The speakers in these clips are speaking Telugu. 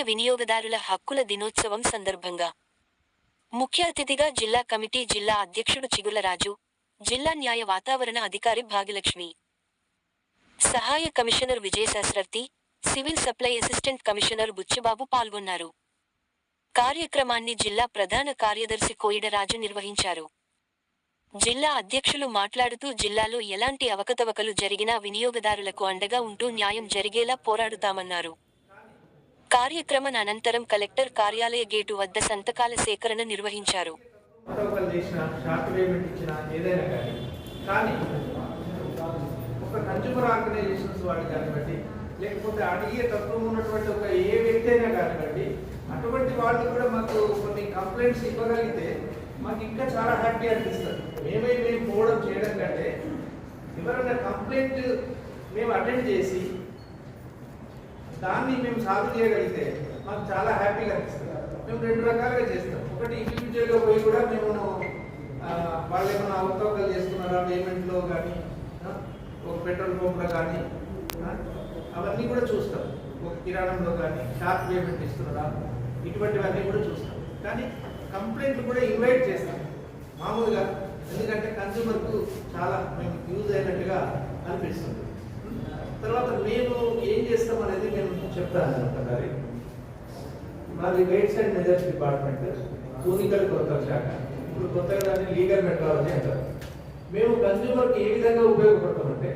వినియోగదారుల హక్కుల దినోత్సవం సందర్భంగా ముఖ్య అతిథిగా జిల్లా కమిటీ జిల్లా అధ్యక్షుడు చిగులరాజు జిల్లా న్యాయ వాతావరణ అధికారి భాగ్యలక్ష్మి సహాయ commissioner విజయశాస్త్రర్తి civil supply assistant commissioner Buchibabu పాల్గొన్నారు. కార్యక్రమాన్ని జిల్లా ప్రధాన కార్యదర్శి కోయిడరాజు నిర్వహించారు. జిల్లా అధ్యక్షులు మాట్లాడుతూ జిల్లాలో ఎలాంటి అవకతవకలు జరిగినా వినియోగదారులకు అండగా ఉంటూ న్యాయం జరిగేలా పోరాడుతామన్నారు. కార్యక్రమం అనంతరం కలెక్టర్ కార్యాలయ గేటు వద్ద సంతకాల సేకరణ నిర్వహించారు. కానీ. ఒక కానివ్వండి లేకపోతే అడిగే తత్వం ఉన్నటువంటి ఒక ఏ వ్యక్తి అయినా కానివ్వండి అటువంటి వాళ్ళు కూడా మాకు కొన్ని కంప్లైంట్స్ ఇవ్వగలిగితే మాకు ఇంకా చాలా హ్యాపీ అనిపిస్తుంది. మేమే మేము పోవడం చేయడం కంటే ఎవరైనా కంప్లైంట్ మేము అటెండ్ చేసి దాన్ని మేము సాగు చేయగలిగితే మాకు చాలా హ్యాపీగా అనిపిస్తుంది. మేము రెండు రకాలుగా చేస్తాం. ఒకటి ఇండివిజువల్గా పోయి కూడా మేము వాళ్ళు ఏమైనా అవతవకలు చేస్తున్నారా పేమెంట్లో కానీ ఒక పెట్రోల్ పంప్లో కానీ అవన్నీ కూడా చూస్తాం. ఒక కిరాణంలో కానీ షార్ప్ పేమెంట్ ఇస్తున్నారా ఇటువంటివన్నీ కూడా చూస్తాం. కానీ కంప్లైంట్ కూడా ఇన్వైట్ చేస్తాం. మామూలుగా ఎందుకంటే కన్స్యూమర్కు చాలా మేము యూజ్ అయినట్టుగా అనిపిస్తుంది. తర్వాత మేము ఏం చెప్తాను ఒకసారి. మాది వెయిట్స్ అండ్ మెజర్స్ డిపార్ట్మెంట్ టూనికల్ కొత్త శాఖ ఇప్పుడు కొత్తగా దాన్ని లీగల్ మెట్రాలజీ అంటారు. మేము కన్జ్యూమర్కి ఏ విధంగా ఉపయోగపడతామంటే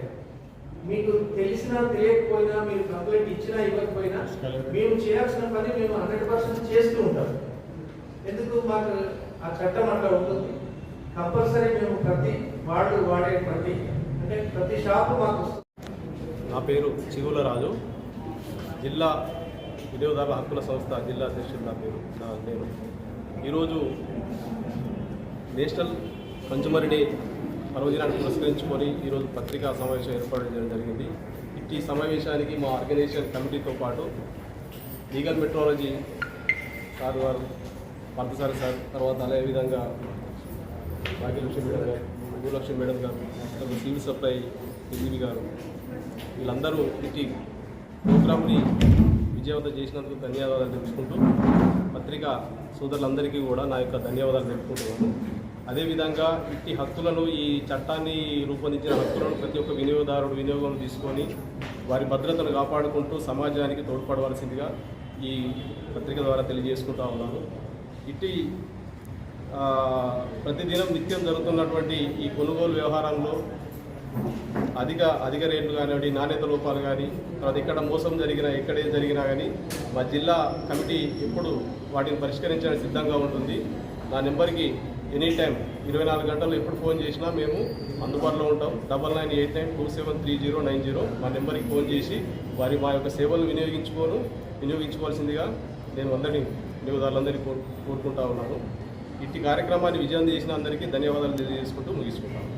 మీకు తెలిసినా తెలియకపోయినా మీరు కంప్లైంట్ ఇచ్చినా ఇవ్వకపోయినా మేము చేయాల్సిన పని మేము హండ్రెడ్ పర్సెంట్ చేస్తూ ఉంటాం. ఎందుకు మాకు ఆ చట్టం అట్లా ఉంటుంది? కంపల్సరీ మేము ప్రతి వాళ్ళు వాడే ప్రతి అంటే ప్రతి షాపు మాకు నా పేరు చిగుల రాజు. జిల్లా వినియోగదారుల హక్కుల సంస్థ జిల్లా అధ్యక్షుడు నా పేరు నా నేను. ఈరోజు నేషనల్ కన్జ్యూమర్ డే పర్వదినాన్ని పురస్కరించుకొని ఈరోజు పత్రికా సమావేశం ఏర్పాటు చేయడం జరిగింది. ఇట్టి సమావేశానికి మా ఆర్గనైజేషన్ కమిటీతో పాటు లీగల్ మెట్రాలజీ సార్ వారు పార్థసారి సార్ తర్వాత అదేవిధంగా భాగ్యలక్ష్మి మేడం గారు భూలక్ష్మి మేడం గారు సివిల్ సప్లై ఎల్జీబీ గారు వీళ్ళందరూ ఇట్టి ప్రోగ్రామ్ని విజయవంతం చేసినందుకు ధన్యవాదాలు తెలుపుకుంటూ పత్రికా సోదరులందరికీ కూడా నా యొక్క ధన్యవాదాలు తెలుపుకుంటున్నాను. అదేవిధంగా ఇట్టి హక్కులను ఈ చట్టాన్ని రూపొందించిన హక్కులను ప్రతి ఒక్క వినియోగదారుడు వినియోగం తీసుకొని వారి భద్రతను కాపాడుకుంటూ సమాజానికి తోడ్పడవలసిందిగా ఈ పత్రిక ద్వారా తెలియజేసుకుంటా ఉన్నాను. ఇట్టి ప్రతిదినం నిత్యం జరుగుతున్నటువంటి ఈ కొనుగోలు వ్యవహారంలో అధిక అధిక రేట్లు కానివ్వండి నాణ్యత లోపాలు కానీ తర్వాత ఇక్కడ మోసం జరిగినా ఎక్కడ ఏం జరిగినా కానీ మా జిల్లా కమిటీ ఎప్పుడు వాటిని పరిష్కరించడానికి సిద్ధంగా ఉంటుంది. నా నెంబర్కి ఎనీ టైం ఇరవై నాలుగు గంటలు ఎప్పుడు ఫోన్ చేసినా మేము అందుబాటులో ఉంటాం. Double nine eight nine two seven three zero nine zero మా నెంబర్కి ఫోన్ చేసి వారి మా యొక్క సేవలు వినియోగించుకోను. వినియోగించుకోవాల్సిందిగా నేను అందరినీ వినియోగదారులందరినీ కోరు కోరుకుంటా ఉన్నాను. ఇట్టి కార్యక్రమాన్ని విజయం చేసిన అందరికీ ధన్యవాదాలు తెలియజేసుకుంటూ ముగించుకుంటాను